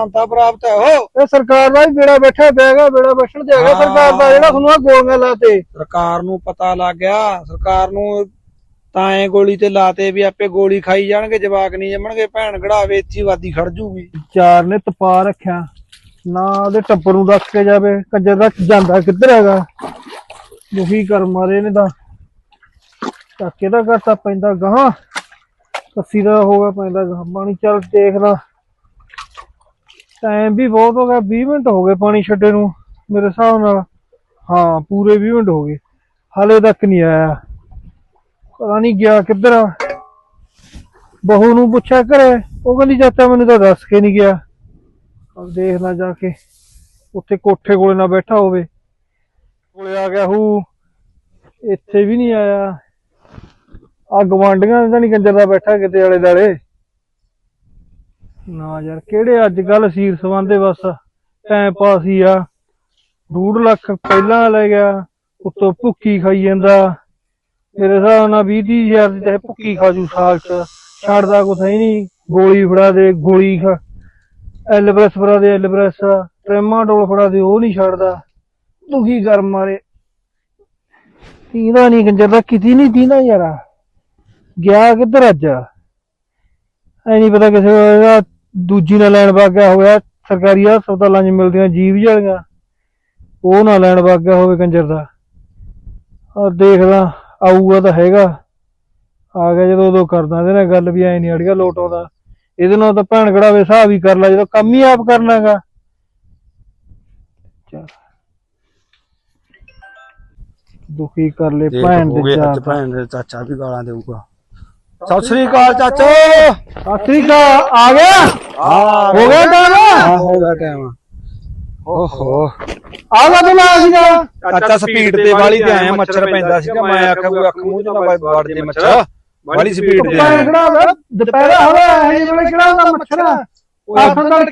ਮਾਨਤਾ ਪ੍ਰਾਪਤ ਹੈ ਉਹ ਇਹ ਸਰਕਾਰ ਦਾ ਹੀ ਬੇੜਾ ਬੈਠਾ ਪਿਆਗਾ ਬੇੜਾ ਬੈਠਣ ਤੇ ਹੈਗਾ। ਸਰਕਾਰ ਦਾ ਜਿਹੜਾ ਤੁਹਾਨੂੰ ਆ ਗੋਲੀਆਂ ਲਾਤੇ। ਸਰਕਾਰ ਨੂੰ ਪਤਾ ਲੱਗ ਗਿਆ ਸਰਕਾਰ ਨੂੰ ਤਾਂ ਐ ਗੋਲੀ ਤੇ ਲਾਤੇ ਵੀ ਆਪੇ ਗੋਲੀ ਖਾਈ ਜਾਣਗੇ ਜਵਾਕ ਨਹੀਂ ਜੰਮਣਗੇ ਭੈਣ ਘੜਾਵੇ ਇੱਥੇ ਵਾਦੀ ਖੜ ਜੂਗੀ। ਚਾਰ ਨੇ ਤਪਾ ਰੱਖਿਆ ਨਾ ਉਹਦੇ ਟੱਬਰ ਨੂੰ ਦੱਸ ਕੇ ਜਾਵੇ ਕੰਜਰ ਦਾ ਜਾਂਦਾ ਕਿੱਧਰ ਹੈਗਾ। ਦੁਖੀ ਕਰ ਮਾਰੇ ਨੇ ਤਾਂ। ਟੱਕੇ ਦਾ ਘਾਟਾ ਪੈਂਦਾ ਗਾਹਾਂ। ਕੱਸੀ ਦਾ ਹੋਗਾ ਪੈਂਦਾ ਗਾਹਾਂ। ਪਾਣੀ ਚੱਲ ਦੇਖਦਾ। ਟਾਈਮ ਵੀ ਬਹੁਤ ਹੋ ਗਿਆ 20 ਮਿੰਟ ਹੋ ਗਏ ਪਾਣੀ ਛੱਡੇ ਨੂੰ, ਮੇਰੇ ਹਿਸਾਬ ਨਾਲ। ਹਾਂ, ਪੂਰੇ 20 ਮਿੰਟ ਹੋ ਗਏ। ਹਾਲੇ ਤੱਕ ਨਹੀਂ ਆਇਆ। ਪਤਾ ਨਹੀਂ ਗਿਆ ਕਿੱਧਰ ਆ। ਬਹੂ ਨੂੰ ਪੁੱਛਿਆ ਘਰੇ, ਉਹ ਕਹਿੰਦੀ, ਚਾਚਾ ਮੈਨੂੰ ਤਾਂ ਦੱਸ ਕੇ ਨਹੀਂ ਗਿਆ। ਅਬ ਦੇਖਣਾ ਜਾ ਕੇ, ਉੱਥੇ ਕੋਠੇ ਕੋਲੇ ਨਾ ਬੈਠਾ ਹੋਵੇ। ਕੋਲੇ ਆ ਗਿਆ ਹੂ, ਇੱਥੇ ਵੀ ਨਹੀਂ ਆਇਆ। ਆ ਗਵਾਂਡੀਆਂ ਦਾ ਨਹੀਂ, ਕੰਜਰ ਦਾ ਬੈਠਾ ਕਿਤੇ ਆਲੇ ਦਾਲੇ ਨਾ ਯਾਰ, ਕਿਹੜੇ ਅੱਜ ਕੱਲ ਸੀਰ ਸਵੰਦੇ ਬਸ? ਟਾਈਮ ਪਾਸ ਹੀ ਆ। ਡੂਢ ਲੱਖ ਪਹਿਲਾਂ ਲੈ ਗਿਆ, ਉੱਤੋਂ ਭੁੱਕੀ ਖਾਈ ਜਾਂਦਾ। ਮੇਰੇ ਹਿਸਾਬ ਨਾਲ 20 30 ਹਜ਼ਾਰ ਦੀ ਚਾਹੇ ਭੁੱਕੀ ਖਾ ਸਾਲ ਚ। ਛੱਡਦਾ ਕੁਛ ਹੈ ਨਹੀਂ। ਗੋਲੀ ਫੜਾ ਦੇ, ਗੋਲੀ ਖਾ। ਐਲਬਰਸ ਫੜਾ ਦੇ, ਐਲਬਰਸ। ਟ੍ਰੈਮਾਡੋਲ ਫੜਾ ਦੇ, ਉਹ ਨਹੀਂ ਛੱਡਦਾ। ਦੁਖੀ ਕਰ ਮਾਰੇ? ਤੀਂਦਾ ਨਹੀਂ ਗੰਜਰ ਦਾ, ਕਿਤੇ ਨਹੀਂ ਤੀਂਦਾ ਯਾਰਾ। ਗਿਆ ਕਿੱਧਰ ਅੱਜ? ਐ ਨਹੀਂ ਪਤਾ ਕਿਸੇ ਦਾ ਦੂਜੀ ਨਾਲ ਲੈਣ ਵਗ ਗਿਆ ਹੋਇਆ ਸਰਕਾਰੀ ਹਸਪਤਾਲਾਂ 'ਚ ਮਿਲਦੀਆਂ ਜੀਵ ਜਾਲੀਆਂ ਉਹ ਨਾ ਲੈਣ ਵਗ ਗਿਆ ਹੋਵੇ ਕੰਜਰ ਦਾ। ਆ ਦੇਖਦਾ ਆਊਗਾ ਤਾਂ ਹੈਗਾ। ਆ ਗਿਆ ਜਦੋਂ ਉਦੋਂ ਕਰਦਾ ਇਹਦੇ ਨਾਲ ਗੱਲ ਵੀ ਐ ਨਹੀਂ ਅੜੀਆ ਲੋਟ ਆਉਂਦਾ। ਇਹਦੇ ਨਾਲ ਤਾਂ ਭੈਣ ਕਢਾਵੇ ਹਿਸਾਬ ਹੀ ਕਰ ਲੈ ਜਦੋਂ ਕੰਮ ਹੀ ਆਪ ਕਰਨਾਗਾ ਚੱਲ। ਦੁਖੀ ਕਰ ਲੈ ਭੈਣ ਦੇ ਚਾਰ ਭੈਣ ਦੇ ਚਾਚਾ ਵੀ ਗਾਲਾਂ ਦੇਊਗਾ। ਸਤਿ ਸ੍ਰੀ ਅਕਾਲ ਚਾਚੋ। ਅਫਰੀਕਾ ਆ ਗਿਆ? ਆ ਹੋ ਗਿਆ ਟਾਈਮ ਹੋ ਗਿਆ ਟਾਈਮ ਓਹੋ। ਆ ਗਿਆ ਤੂੰ ਆ ਸੀਗਾ? ਚਾਚਾ ਸਪੀਡ ਤੇ ਵਾਲੀ ਤੇ ਆਇਆ ਮੱਛਰ ਪੈਂਦਾ ਸੀਗਾ। ਮੈਂ ਆਖਿਆ ਕੋਈ ਅੱਖ ਮੂੰਹ ਚ ਨਾ ਵੜ- ਵੜ ਜੇ ਮੱਛਰ। ਵਾਲੀ ਸਪੀਡ ਤੇ ਆਇਆ। ਦੁਪਹਿਰਾ ਹੋਇਆ ਇਹ ਵੇਲੇ ਕਿਹੜਾ ਹੁੰਦਾ ਮੱਛਰ?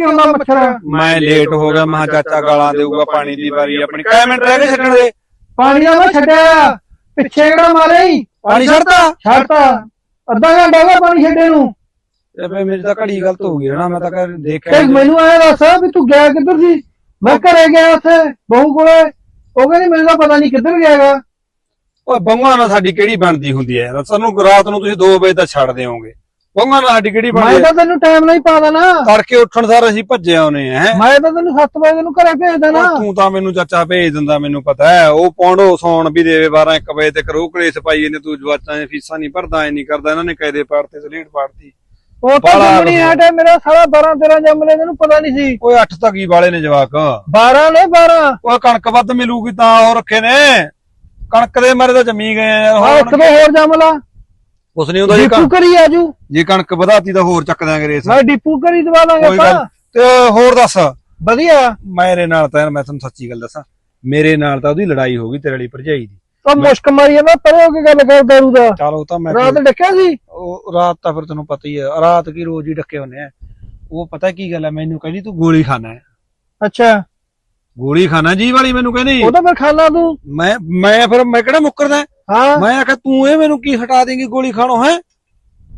ਹੁੰਦਾ ਮੱਛਰ। ਮੈਂ ਲੇਟ ਹੋ ਗਿਆ ਮੈਂ ਕਿਹਾ ਚਾਚਾ ਗਾਲਾਂ ਦੇਊਗਾ ਪਾਣੀ ਦੀ ਵਾਰੀ ਆਪਣੀ। ਕਾਇ ਮਿੰਟ ਰਹਿ ਗਏ ਛੱਡਣ ਦੇ। ਪਾਣੀ ਦਾ ਮੈਂ ਛੱਡਿਆ। ਪਿੱਛੇ ਕਿਹੜਾ ਮਾਰਿਆ ਹੀ ਪਾਣੀ ਛੱਡਤਾ? ਛੱਡਤਾ। ਅੱਧਾ ਘੰਟਾ ਹੋ ਗਿਆ ਪਾਣੀ ਛੱਡੇ ਨੂੰ। ਤੇ ਫੇ ਮੇਰੀ ਤਾਂ ਘੜੀ ਗਲਤ ਹੋ ਗਈ ਨਾ ਮੈਂ ਤਾਂ ਕਰ ਤੇ ਦੇਖਿਆ ਨੀ। ਮੈਨੂੰ ਆਇਆ ਦੱਸ ਵੀ ਤੂੰ ਗਿਆ ਕਿੱਧਰ ਸੀ? ਮੈਂ ਘਰੇ ਗਿਆ ਉੱਥੇ ਬਹੂ ਕੋਲੇ। ਉਹ ਕਹਿੰਦੀ ਮੈਨੂੰ ਤਾਂ ਪਤਾ ਨਹੀਂ ਕਿੱਧਰ ਗਿਆਗਾ। ਓਏ ਬੰਗਾ ਨਾਲ ਸਾਡੀ ਕਿਹੜੀ ਬਣਦੀ ਹੁੰਦੀ ਹੈ? ਸਾਨੂੰ ਰਾਤ ਨੂੰ ਤੁਸੀਂ 2 ਵਜੇ ਤੱਕ ਛੱਡ ਦਿਓਗੇ। ਬੰਗਾ ਨਾਲ ਸਾਡੀ ਕਿਹੜੀ ਮੈਂ ਹੈ? ਤਾਂ ਤੈਨੂੰ ਟਾਈਮ ਨਹੀਂ ਪਾ ਦੇਣਾ। ਤੜਕੇ ਉੱਠਣ ਸਾਰ ਅਸੀਂ ਭੱਜੇ ਆਉਨੇ ਆ ਹੈ। ਮੈਂ ਤਾਂ ਤੈਨੂੰ 7 ਵਜੇ ਨੂੰ ਘਰੇ ਭੇਜ ਦੇਣਾ। ਤੂੰ ਤਾਂ ਮੈਨੂੰ ਚਾਚਾ ਭੇਜ ਦਿੰਦਾ ਮੈਨੂੰ ਪਤਾ ਹੈ। ਉਹ ਪੌਂਡੋ ਸੌਣ ਵੀ ਦੇਵੇ 12 1 ਵਜੇ ਤੇ ਕਰੋ ਕਲੇਸ਼ ਪਾਈ ਇਹਨੇ ਤੂੰ ਜਵਾਚਾਂ ਦੀਆਂ ਫੀਸਾਂ ਨਹੀਂ ਭਰਦਾ ਐ ਨਹੀਂ ਕਰਦਾ ਇਹਨਾਂ ਨੇ ਕਾਇਦੇ ਪਾੜਤੇ ਸਲੇਟ ਪਾੜਤੀ। ਉਹ ਤਾਂ ਬਾਲਾ ਜੰਮਣੀ ਹਟੇ ਮੇਰਾ ਸਾਰਾ 12 13 ਜੰਮ ਲੈ ਤੈਨੂੰ ਪਤਾ ਨਹੀਂ ਸੀ। ਓਏ 8 ਤੱਕੀ ਵਾਲੇ ਨੇ ਜਵਾਕ। 12 ਨੇ 12 ਓਏ ਕਣਕ ਵੱਧ ਮਿਲੂਗੀ ਤਾਂ ਉਹ ਰੱਖੇ ਨੇ। ਕਣਕ ਦੇ ਮਾਰੇ ਤਾਂ ਜੰਮੀ ਗਏ ਆ ਯਾਰ ਆ ਇੱਕ ਦੋ ਹੋਰ ਜੰਮ ਲਾ। ਕੁਛ ਨਹੀਂ ਹੁੰਦਾ ਜੀ ਡਿਪੂ ਕਣਕ- ਕਰੀ ਆਜੂ। ਜੇ ਕਣਕ ਵਧਾਤੀ ਤਾਂ ਹੋਰ ਚੱਕ ਦਾਂਗੇ ਰੇਸ। ਮੈਂ ਡਿਪੂ ਕਰੀ ਦਵਾ ਦਾਂਗੇ ਕੋਈ ਗੱਲ ਆਪਾਂ। ਤੇ ਹੋਰ ਦੱਸ। ਵਧੀਆ। ਮੇਰੇ ਨਾਲ ਤਾਂ ਯਾਰ ਮੈਂ ਤੁਹਾਨੂੰ ਸੱਚੀ ਗੱਲ ਦੱਸਾਂ ਮੇਰੇ ਨਾਲ ਤਾਂ ਉਹਦੀ ਲੜਾਈ ਹੋ ਗਈ ਤੇਰੇ ਵਾਲੀ ਭਰਜਾਈ ਦੀ। ਤਾਂ ਮੁਸ਼ਕ ਮਾਰੀ ਜਾਂਦਾ ਪਰੇ ਹੋ ਕੇ ਗੱਲ ਕਰ ਦਾਰੂ ਦਾ ਚਲ ਉਹ ਤਾਂ ਮੈਂ ਰਾਤ ਡੱਕਿਆ ਸੀ? ਉਹ ਰਾਤ ਤਾਂ ਫਿਰ ਤੈਨੂੰ ਪਤਾ ਹੀ ਹੈ ਰਾਤ ਕੀ ਰੋਜ਼ ਹੀ ਡੱਕੇ ਹੁੰਨੇ ਆ। ਉਹ ਪਤਾ ਕੀ ਗੱਲ ਹੈ ਮੈਨੂੰ ਕਹਿੰਦੀ ਤੂੰ ਗੋਲੀ ਖਾਣਾ ਹੈ। ਅੱਛਾ। ਗੋਲੀ ਖਾਣਾ ਜੀ ਵਾਲੀ ਮੈਨੂੰ ਕਹਿੰਦੀ। ਉਹ ਤਾਂ ਫਿਰ ਖਾਣਾ ਤੂੰ। ਮੈਂ ਮੈਂ ਫਿਰ ਮੈਂ ਕਿਹੜਾ ਮੁੱਕਰਦਾ? ਹਾਂ? ਮੈਂ ਆਖਿਆ ਤੂੰ ਇਹ ਮੈਨੂੰ ਕੀ ਹਟਾ ਦੇਂਗੀ ਗੋਲੀ ਖਾਣੋਂ ਹੈ?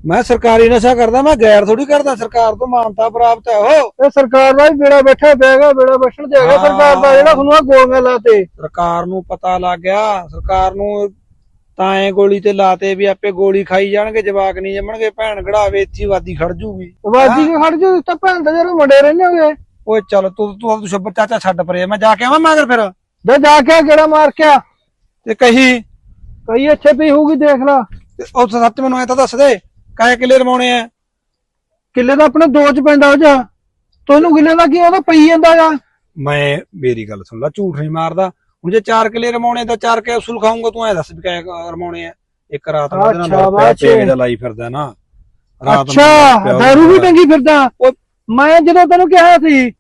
ਮੈਂ ਸਰਕਾਰੀ ਨਸ਼ਾ ਕਰਦਾ ਮੈਂ ਗੈਰ ਥੋੜੀ ਕਰਦਾ ਸਰਕਾਰ ਤੋਂ ਮਾਨਤਾ ਪ੍ਰਾਪਤ ਹੈ ਉਹ ਇਹ ਸਰਕਾਰ ਦਾ ਹੀ ਬੇੜਾ ਬੈਠਾ ਪਿਆਗਾ ਬੇੜਾ ਬੈਠਣ ਤੇ ਹੈਗਾ। ਸਰਕਾਰ ਦਾ ਜਿਹੜਾ ਤੁਹਾਨੂੰ ਆ ਗੋਲੀਆਂ ਲਾਤੇ। ਸਰਕਾਰ ਨੂੰ ਪਤਾ ਲੱਗ ਗਿਆ ਸਰਕਾਰ ਨੂੰ ਤਾਂ ਐ ਗੋਲੀ ਤੇ ਲਾਤੇ ਵੀ ਆਪੇ ਗੋਲੀ ਖਾਈ ਜਾਣਗੇ ਜਵਾਕ ਨਹੀਂ ਜੰਮਣਗੇ ਭੈਣ ਘੜਾਵੇ ਇੱਥੇ ਵਾਦੀ ਖੜ ਜੂਗੀ। ਵਾਜੀ ਕੇ ਖੜ ਜਾ ਤਾਂ ਭੈਣ ਦਾ ਜਦੋਂ ਮੁੰਡੇ ਰਹਿੰਦੇ ਹੋਗੇ। ਓਏ ਚੱਲ ਤੂੰ ਤੂੰ ਤੂੰ ਸ਼ੁਭ ਚਾਚਾ ਛੱਡ ਪਰੇ ਮੈਂ ਜਾ ਕੇ ਆਵਾਂ ਮਗਰ ਫਿਰ। ਜਾ ਜਾ ਕੇ ਗੇੜਾ ਮਾਰ ਕੇ ਆ। ਤੇ ਕਹੀ ਕਈ ਇੱਥੇ ਪਈ ਹੋਊਗੀ ਦੇਖ ਲਾ। ਤੇ ਉਹ ਸੱਚ ਮੈਨੂੰ ਐ ਤਾਂ ਦੱਸ ਦੇ ਕਾਏ ਕਿੱਲੇ ਰਮਾਉਣੇ ਆ? ਕਿੱਲੇ ਦਾ ਆਪਣੇ ਦੋ ਚ ਪੈਂਦਾ ਉਹ ਜਾ ਤੁਹਾਨੂੰ ਕਿੱਲੇ ਦਾ ਕੀ ਉਹਦਾ ਪਈ ਜਾਂਦਾ ਆ। ਮੈਂ ਮੇਰੀ ਗੱਲ ਸੁਣ ਲੈ ਝੂਠ ਨਹੀਂ ਮਾਰਦਾ। ਹੁਣ ਜੇ 4 ਕਿੱਲੇ ਰਮਾਉਣੇ ਤਾਂ 4 ਕੈਪਸੂਲ ਖਾਊਂਗਾ? ਤੂੰ ਐ ਦੱਸ ਵੀ ਕਾਏ ਰਮਾਉਣੇ ਆ? ਇੱਕ ਰਾਤ ਨੂੰ ਉਹਦੇ ਨਾਲ ਅੱਛਾ, ਪਿਆ, ਦਾ ਲਾਈ ਫਿਰਦਾ ਨਾ। ਰਾਤ ਨੂੰ ਅੱਛਾ ਦਾਰੂ ਵੀ ਟੰਗੀ ਫਿਰਦਾ। ਮੈਂ ਜਦੋਂ ਤੈਨੂੰ ਕਿਹਾ ਸੀ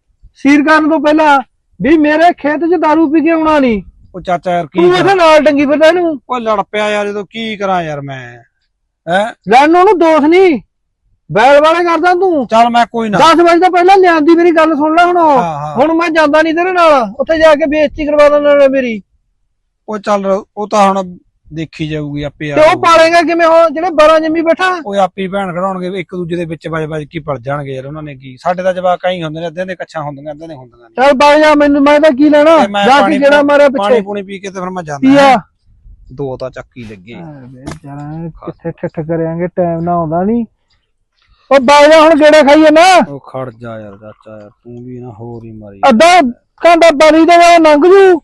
ਸੀਰ ਕਰਨ ਤੋਂ ਪਹਿਲਾਂ ਵੀ ਮੇਰੇ ਖੇਤ 'ਚ ਦਾਰੂ ਪੀ ਕੇ ਆਉਣਾ ਨਹੀਂ ਉਹ ਚਾਚਾ ਯਾਰ ਕੀ ਤੂੰ ਕਰਾਂ? ਇਹਦੇ ਨਾਲ ਟੰਗੀ ਫਿਰਦਾ ਇਹਨੂੰ। ਉਹ ਲੜ ਪਿਆ ਯਾਰ ਜਦੋਂ ਕੀ ਕਰਾਂ ਯਾਰ ਮੈਂ? ਹੈ? ਲੈਣ ਨੂੰ ਦੋਸ਼ ਨਹੀਂ। ਬੈਲ ਵਾਲੇ ਕਰਦਾ ਤੂੰ। ਚੱਲ ਮੈਂ ਕੋਈ ਨਾ। 10 ਵਜੇ ਤੋਂ ਪਹਿਲਾਂ ਲਿਆਂਦੀ ਮੇਰੀ ਗੱਲ ਸੁਣ ਲੈ ਹੁਣ ਹਾਂ, ਹਾਂ। ਹੁਣ ਮੈਂ ਜਾਂਦਾ ਨਹੀਂ ਤੇਰੇ ਨਾਲ। ਉੱਥੇ ਜਾ ਕੇ ਬੇਇੱਜ਼ਤੀ ਕਰਵਾ ਦੇਣਾ ਨਾਲੇ ਮੇਰੀ। ਉਹ ਚੱਲ ਉਹ ਤਾਂ ਹੁਣ ਦੇਖੀ ਜਾਊਗੀ ਆਪੇ ਤੇ ਉਹ ਪਾਲੇਗਾ ਕਿਵੇਂ? ਹੁਣ ਜਿਹੜੇ 12 ਜੰਮੀ ਬੈਠਾ। ਉਹ ਆਪੇ ਹੀ ਭੈਣ ਖੜਾਉਣਗੇ ਇੱਕ ਦੂਜੇ ਦੇ ਵਿੱਚ ਵੱਜ ਵੱਜ ਕੀ ਪੜ ਜਾਣਗੇ ਯਾਰ ਉਹਨਾਂ ਨੇ ਕੀ। ਸਾਡੇ ਤਾਂ ਜਵਾਕ ਹੀ ਹੁੰਦੇ ਨੇ ਅੱਧਿਆਂ ਦੇ ਕੱਛਾਂ ਹੁੰਦੀਆਂ ਅੱਧਿਆਂ ਦੇ ਹੁੰਦੀਆਂ ਨਹੀਂ। ਚੱਲ ਬਾਗ ਜਾ ਮੈਨੂੰ ਮੈਂ ਤਾਂ ਕੀ ਲੈਣਾ? ਤੇ ਮੈਂ ਜਾ ਕੇ ਪਾਣੀ ਜਿਹੜਾ ਮਾਰਿਆ ਪਾਣੀ ਪਿੱਛੇ। ਪੂਣੀ ਪੀ ਕੇ ਤੇ ਫਿਰ ਮੈਂ ਜਾਂਦਾ। ਪੀਆ ਦੋ ਤਾਂ ਚੱਕੀ ਲੱਗੇ। ਜਰਾ ਕਿੱਥੇ ਠੱਠ ਕਰਿਆਂਗੇ? ਟਾਈਮ ਨਾ ਆਉਂਦਾ ਨਹੀਂ ਉਹ ਬਾਗ ਜਾ ਹੁਣ ਗੇੜੇ ਖਾਈਏ ਨਾ। ਉਹ ਖੜ ਜਾ ਯਾਰ ਚਾਚਾ ਯਾਰ ਤੂੰ ਵੀ ਨਾ ਹੋਰ ਹੀ ਮਾਰੀ। ਅੱਧਾ ਘੰਟਾ ਬਲੀ ਦੇ ਨਾਲ ਲੰਘ ਜੂ।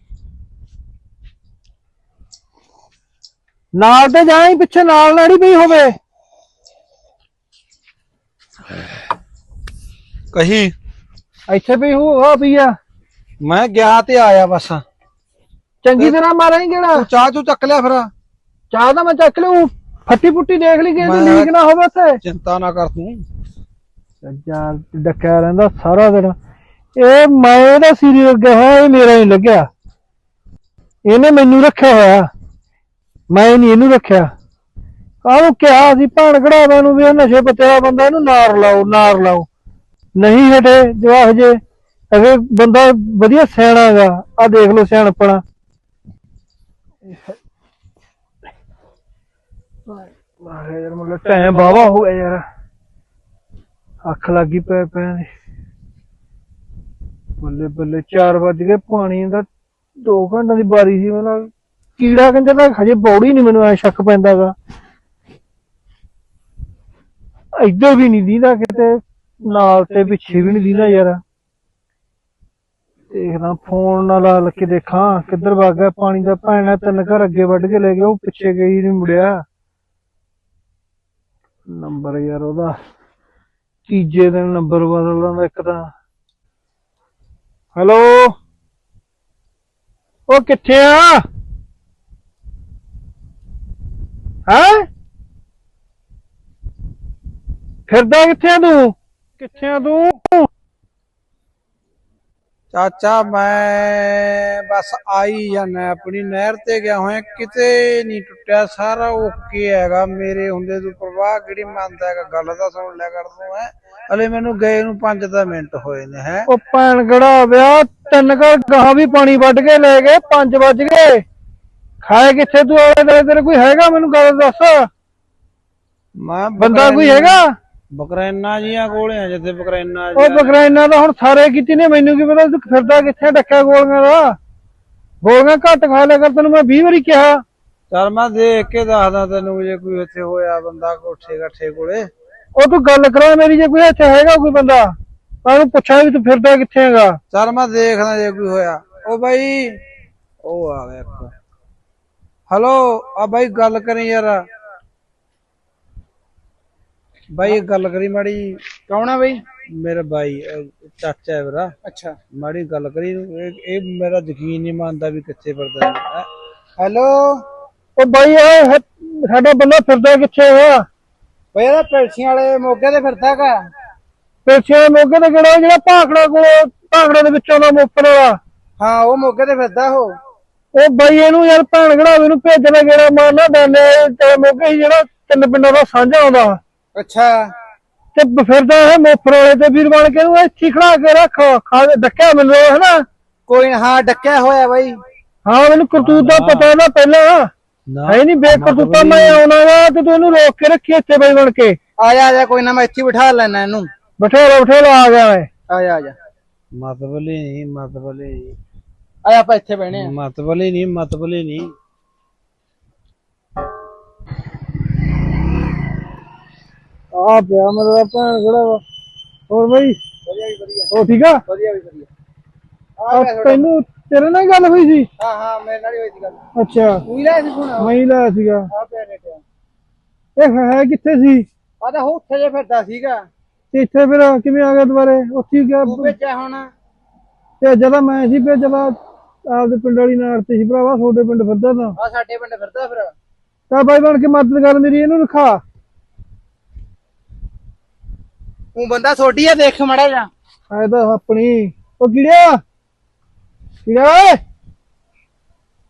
ਨਾਲ ਤੇ ਜਾਈ ਪਿੱਛੇ ਨਾਲ ਨਾੜੀ ਪਈ ਹੋਵੇ। ਕਹੀ? ਇੱਥੇ ਪਈ ਹੋ ਆ। ਪਈਆ ਮੈਂ ਗਿਆ ਤੇ ਆਇਆ ਬਸ। ਚੰਗੀ ਤਰ੍ਹਾਂ ਮਾਰਾਂਗੇ ਕਿਹੜਾ? ਚਾਹ ਚੂ ਚੱਕ ਲਿਆ ਫਿਰ। ਚਾਹ ਤਾਂ ਮੈਂ ਚੱਕ ਲਊ ਫੱਟੀ ਪੁੱਟੀ ਦੇਖ ਲਈ ਕਿ ਮੈਂ- ਲੀਕ ਨਾ ਹੋਵੇ ਉੱਥੇ। ਚਿੰਤਾ ਨਾ ਕਰ ਤੂੰ। ਯਾਰ ਡੱਕਿਆ ਰਹਿੰਦਾ ਸਾਰਾ ਦਿਨ। ਇਹ ਮੈਂ ਇਹਦਾ ਸੀਰੀ ਲੱਗਿਆ ਹੋਇਆ ਇਹ ਮੇਰਾ ਨਹੀਂ ਲੱਗਿਆ। ਇਹਨੇ ਮੈਨੂੰ ਰੱਖਿਆ ਹੋਇਆ। ਮੈਂ ਨਹੀਂ ਇਹਨੂੰ ਰੱਖਿਆ। ਕਾਹਨੂੰ ਕਿਹਾ ਸੀ, ਭਾਣ ਕਢਾਵਾ ਨੂੰ ਵੀ ਇਹ ਨਸ਼ੇ ਪੱਤੇ ਦਾ ਬੰਦਾ ਇਹਨੂੰ ਨਾਰ ਲਾਓ ਨਾਰ ਲਾਓ ਨਹੀਂ ਹਟੇ ਜਵਾਹ ਜੇ। ਅਗੇ ਬੰਦਾ ਵਧੀਆ ਸਿਆਣਾ ਹੈਗਾ ਆ ਦੇਖ ਲਓ ਸਿਆਣਪਣਾ। ਮਾਰੇ ਯਾਰ ਮਤਲਬ ਟਾਈਮ ਬਾਵਾ ਹੋ ਗਿਆ ਯਾਰ। ਅੱਖ ਲੱਗੀ ਪੈ ਪੈ ਦੀ। ਬੱਲੇ ਬੱਲੇ 4 ਵਜ ਗਏ, ਪਾਣੀ ਦਾ 2 ਘੰਟਿਆਂ ਦੀ ਬਾਰੀ ਸੀ ਮਤਲਬ ਕੀੜਾ ਕੰਜਰ ਦਾ ਹਜੇ ਬੌੜੀ ਨਹੀਂ ਮੈਨੂੰ ਐ ਸ਼ੱਕ ਪੈਂਦਾਗਾ। ਇੱਧਰ ਵੀ ਨਹੀਂ ਦੀਦਾ ਕਿਤੇ, ਨਾਲ ਤੇ ਪਿੱਛੇ ਵੀ ਨਹੀਂ ਦੀਦਾ ਯਾਰ। ਦੇਖਦਾ, ਫੋਨ ਨਾਲ ਲਾ ਕੇ ਦੇਖਾਂ, ਕਿੱਧਰ ਵਗ ਗਿਆ, ਪਾਣੀ ਦਾ ਭੈਣਾ ਤਿੰਨ ਘਰ ਅੱਗੇ ਵੱਢ ਕੇ ਲੈ ਗਿਆ, ਉਹ ਪਿੱਛੇ ਗਈ ਨਹੀਂ ਮੁੜਿਆ। ਨੰਬਰ ਯਾਰ ਉਹਦਾ, ਤੀਜੇ ਦਿਨ ਨੰਬਰ ਬਦਲਦਾ ਦਿੰਦਾ ਇੱਕ ਤਾਂ। ਹੈਲੋ? ਉਹ ਕਿੱਥੇ ਆ? ਹੈ? ਫਿਰਦਾ ਕਿੱਥੇ ਆ ਤੂੰ? ਕਿੱਥੇ ਆ ਤੂੰ? ਚਾਚਾ ਮੈਂ ਬਸ ਆਈ ਜਾਣਾ ਆਪਣੀ ਨਹਿਰ ਤੇ ਗਿਆ ਹੋਇਆ ਕਿਤੇ ਨਹੀਂ ਟੁੱਟਿਆ ਸਾਰਾ ਓਕੇ ਹੈਗਾ ਮੇਰੇ ਹੁੰਦੇ ਤੂੰ ਪ੍ਰਵਾਹ ਕਿਹੜੀ ਮੰਨਦਾ ਹੈਗਾ ਗੱਲ ਤਾਂ ਸੁਣ ਲਿਆ ਕਰ ਤੂੰ ਹੈ? ਹਲੇ ਮੈਨੂੰ ਗਏ ਨੂੰ 5 ਤਾਂ ਮਿੰਟ ਹੋਏ ਨੇ ਹੈ? ਉਹ ਭੈਣ ਗੜਾ ਵਿਆਹ? ਤਿੰਨ ਘਰ ਗਾਂ ਵੀ ਪਾਣੀ ਵੱਢ ਕੇ ਲੈ ਗਏ 5 ਵੱਜ ਗਏ। ਖਾਏ ਕਿੱਥੇ ਤੂੰ ਆਲੇ ਤੇਰੇ ਤੇਰੇ ਕੋਈ ਹੈਗਾ ਮੈਨੂੰ ਗੱਲ ਦੱਸ। ਮੈਂ ਬੰਦਾ ਕੋਈ ਹੈਗਾ? ਬਕਰੈਨਾ ਜੀਆਂ ਕੋਲੇ ਜਿੱਥੇ ਬਕਰੈਨਾ ਉਹ ਬਕਰਾਇਨਾ ਤਾਂ ਹੁਣ ਸਾਰੇ ਕੀਤੀ ਨੇ ਮੈਨੂੰ ਕੀ ਪਤਾ ਤੂੰ ਫਿਰਦਾ ਕਿੱਥੇ ਡੱਕਿਆ ਗੋਲੀਆਂ ਦਾ। ਗੋਲੀਆਂ ਘੱਟ ਖਾ ਲਿਆ ਕਰ ਤੈਨੂੰ ਮੈਂ 20 ਵਾਰੀ ਕਿਹਾ। ਚੱਲ ਮੈਂ ਦੇਖ ਕੇ ਦੱਸਦਾ ਤੈਨੂੰ ਜੇ ਕੋਈ ਇੱਥੇ ਹੋਇਆ ਬੰਦਾ ਕੋਠੇ ਗੱਠੇ ਕੋਲੇ। ਉਹ ਤੂੰ ਗੱਲ ਕਰਾ ਮੇਰੀ ਜੇ ਕੋਈ ਇੱਥੇ ਹੈਗਾ ਕੋਈ ਬੰਦਾ ਮੈਂ ਉਹਨੂੰ ਪੁੱਛਾਂ ਵੀ ਤੂੰ ਫਿਰਦਾ ਕਿੱਥੇ ਹੈਗਾ। ਚੱਲ ਮੈਂ ਦੇਖਦਾ ਜੇ ਕੋਈ ਹੋਇਆ। ਉਹ ਬਾਈ ਉਹ ਆ ਗਿਆ ਹਲੋ ਆ ਬਾਈ ਗੱਲ ਕਰੀ ਯਾਰ। ਬਾਈ ਇੱਕ ਗੱਲ ਕਰੀ ਮਾੜੀ। ਕੌਣ ਆ ਬਈ? ਮੇਰਾ ਬਾਈ ਅਹ, ਚਾਚਾ ਹੈ ਮੇਰਾ। ਅੱਛਾ। ਮਾੜੀ ਗੱਲ ਕਰੀ ਇਹ ਇਹ ਮੇਰਾ ਯਕੀਨ ਨਹੀਂ ਮੰਨਦਾ ਵੀ ਕਿੱਥੇ ਫਿਰਦਾ ਹੈ। ਹੈਲੋ? ਉਹ ਬਾਈ ਇਹ ਹ- ਸਾਡਾ ਬੰਦਾ ਫਿਰਦਾ ਕਿੱਥੇ ਹੋਇਆ ਬਈ ਇਹਦਾ ਪੈਲਸੀਆਂ ਵਾਲੇ ਮੋਗੇ ਤੇ ਫਿਰਦਾਗਾ ਪਿੱਛੇ ਮੋਗੇ ਤੇ ਕਿਹੜਾ ਜਿਹੜਾ ਭਾਖੜਾ ਕੋਲ ਭਾਖੜਾ ਦੇ ਵਿੱਚੋਂ ਦਾ ਮੁੱਪਰ ਵਾਲਾ? ਹਾਂ ਉਹ ਮੋਗੇ ਤੇ ਫਿਰਦਾ ਉਹ। ਉਹ ਬਾਈ ਇਹਨੂੰ ਯਾਰ ਭੈਣ ਘੜਾਵੇ ਨੂੰ ਭੇਜਣਾ ਗੇੜਾ ਮਾਰਨਾ ਦਾਨੇ ਤੇ ਮੋਗੇ ਸੀ ਜਿਹੜਾ ਤਿੰਨ ਪਿੰਡਾਂ ਦਾ ਸਾਂਝਾ ਆਉਂਦਾ। ਅੱਛਾ। ਤੇ ਫਿਰਦਾ ਇਹ ਮੋਫਰ ਵਾਲੇ ਤੇ ਵੀਰ ਬਣ ਕੇ ਇਹਨੂੰ ਇੱਥੇ ਖੜਾ ਕੇ ਰੱਖ ਖਾ ਡੱਕਿਆ ਮੈਨੂੰ ਇਹ ਹਨਾ? ਕੋਈ ਨਾ ਹਾਂ ਡੱਕਿਆ ਹੋਇਆ ਬਾਈ। ਹਾਂ ਮੈਨੂੰ ਕਰਤੂਤ ਦਾ ਪਤਾ ਨਾ ਪਹਿਲਾਂ। ਹੈ ਨਹੀਂ ਬੇਕਰਤੂਤਾ ਮੈਂ ਆਉਣਾ ਵਾ ਤੇ ਤੂੰ ਇਹਨੂੰ ਰੋਕ ਕੇ ਰੱਖੀ ਇੱਥੇ ਬਾਈ ਬਣ ਕੇ। ਆ ਜਾ ਆ ਜਾ ਕੋਈ ਨਾ ਮੈਂ ਇੱਥੇ ਬਿਠਾ ਲੈਣਾ ਇਹਨੂੰ। ਬਠੇਲਾ ਬਠੇਲਾ ਆ ਗਿਆ ਮੈਂ। ਆ ਜਾ ਆ ਜਾ। ਨਹੀਂ ਮਤਬਲੀ ਨਹੀਂ ਆਇਆ ਆਪਾਂ ਇੱਥੇ ਬਹਿਣੇ ਮਤਬਲੀ ਨਹੀਂ ਮਤਬਲੀ ਨਹੀਂ। ਆ ਪਿਆ ਮੇਰਾ ਭੈਣ ਕਿਹੜਾ ਵਾ। ਹੋਰ ਬਾਈ? ਵਧੀਆ ਵੀ ਵਧੀਆ। ਉਹ ਠੀਕ ਆ? ਵਧੀਆ ਵੀ ਵਧੀਆ। ਆ ਤੈਨੂੰ ਤੇਰੇ ਨਾਲ ਹੀ ਗੱਲ ਹੋਈ ਸੀ? ਹਾਂ ਹਾਂ ਮੇਰੇ ਨਾਲ ਹੀ ਹੋਈ ਸੀ ਗੱਲ। ਅੱਛਾ। ਤੂੰ ਹੀ ਲੈ ਸੀ ਫੋਨ? ਮੈਂ ਹੀ ਲਾਇਆ ਸੀਗਾ। ਆ ਪਿਆ ਇਹ ਹੈ ਕਿੱਥੇ ਸੀ? ਆ ਤਾਂ ਉਹ ਉੱਥੇ ਜੇ ਫਿਰਦਾ ਸੀਗਾ। ਤੇ ਇੱਥੇ ਫਿਰ ਕਿਵੇਂ ਆ ਗਿਆ ਦੁਬਾਰੇ? ਉੱਥੇ ਹੀ ਗਿਆ। ਤੂੰ ਭੇਜਿਆ ਹੁਣ। ਤੇ ਜਦੋਂ ਮੈਂ ਸੀ ਫਿਰ ਜਦੋਂ ਆਪਦੇ ਪਿੰਡ ਵਾਲੀ ਨਾਲ ਤੇ ਸੀ ਭਰਾਵਾ ਤੁਹਾਡੇ ਪਿੰਡ ਫਿਰਦਾ ਤਾਂ। ਆ ਸਾਡੇ ਪਿੰਡ ਫਿਰਦਾ ਫਿਰ। ਤਾਂ ਬਾਈ ਬਣ ਕੇ ਮਦਦ ਕਰ ਮੇਰੀ ਇਹਨੂੰ ਰਖਾ। ਤੂੰ ਬੰਦਾ ਛੋਟੀ ਆ ਦੇਖ ਮੜਾ ਜਾ ਐ ਤਾਂ ਆਪਣੀ। ਉਹ ਕਿੜਿਆ ਕਿੜਿਆ ਓਏ?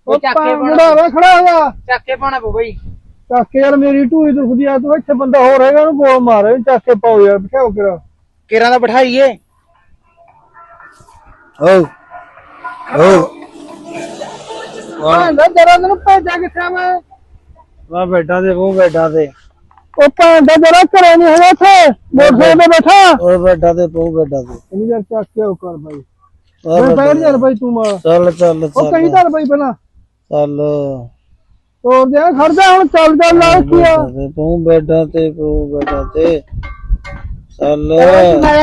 ਉਹ ਚੱਕ ਪਾਉਣਾ। ਵਾ ਖੜਾ ਹੋਇਆ। ਚੱਕ ਕੇ ਪਾਉਣਾ ਪਊ ਬਈ। ਚੱਕ ਯਾਰ ਮੇਰੀ ਢੂਈ ਦੁਖਦੀ ਆ ਤੂੰ ਇੱਥੇ ਬੰਦਾ ਹੋਰ ਹੈਗਾ ਉਹਨੂੰ ਬੋਲ ਮਾਰ ਚੱਕ ਪਾਓ ਯਾਰ ਬਿਠਾਓ ਕਿਰਾ। ਕਿਰਾਂ ਦਾ ਬਿਠਾਈਏ। ਓ। ਓ। ਆਂਦਾ ਜਰਾ ਤੈਨੂੰ ਭੇਜਾ ਕਿੱਥੇ ਮੈਂ? ਮੈਂ ਬੈਠਾ ਤੇ ਉਹ ਬੈਠਾ ਤੇ ਉਹ ਭੈਣ ਦਾ ਜਰਾ ਘਰੇ ਨਹੀਂ ਹੈਗਾ ਇੱਥੇ। ਮੋਟਰਸਾਈਕਲ ਤੇ ਬੈਠਾ। ਉਹ ਬੈਠਾ ਤੇ ਉਹ ਬੈਠਾ ਤੇ ਇਹਨੂੰ ਯਾਰ ਚੱਕ ਕੇ ਉਹ ਕਰ ਬਾਈ। ਉਹ ਮੈਂ ਬੈਠਾ ਬੈਠ ਯਾਰ ਬਾਈ ਤੂੰ ਮਾਰ। ਚੱਲ ਚੱਲ ਉਹ ਕਹੀ ਚੱਲ ਤਾਂ ਬਾਈ ਪਹਿਲਾਂ। ਚੱਲ। ਤੋਰ ਦੇ ਖੜ ਜਾ ਹੁਣ ਚੱਲ ਚੱਲ ਲਾ ਕੀ ਆ? ਬੈਠਾ ਤੇ ਤੂੰ ਬੈਠਾ ਤੇ ਤੂੰ ਬੈਠਾ ਤੇ ਚੱਲ।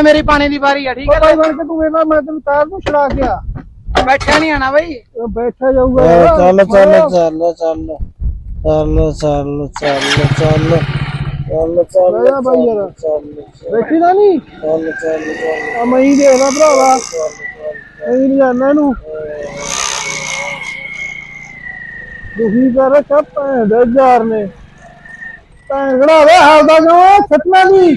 ਮੇਰੀ ਪਾਣੀ ਦੀ ਵਾਰੀ ਆ ਠੀਕ ਉਹ ਬਾਈ ਬਣ ਕੇ ਤੂੰ ਵੇਖਣਾ ਮੈਂ ਤੈਨੂੰ ਤਾਰ ਨੂੰ ਛੜਾ ਕੇ ਆ। ਹੈ ਬੈਠਿਆ ਨਹੀਂ ਆਣਾ ਬਈ। ਉਹ ਬੈਠਾ ਜਾਊਗਾ। ਚੱਲ ਚੱਲ ਚੱਲ ਚੱਲ। ਚੱਲ ਚੱਲ ਚੱਲ ਚੱਲ। ਚੱਲ ਚੱਲ ਜਾ ਬਾਈ ਯਾਰ। ਚੱਲ ਬੈਠੀ ਨਾ? ਨਹੀਂ ਚੱਲ ਚੱਲ ਚੱਲ। ਆ ਮੈਂ ਹੀ ਦੇਖਦਾ ਭਰਾਵਾ। ਨਹੀਂ ਜਾਣਾ ਇਹਨੂੰ। ਦੁਖੀ ਕਰ ਭੈਣ ਦੇ ਯਾਰ ਨੇ। ਭੈਣ ਘੜਾ ਹਾਲਦਾ ਕਿਉਂ? ਨਹੀਂ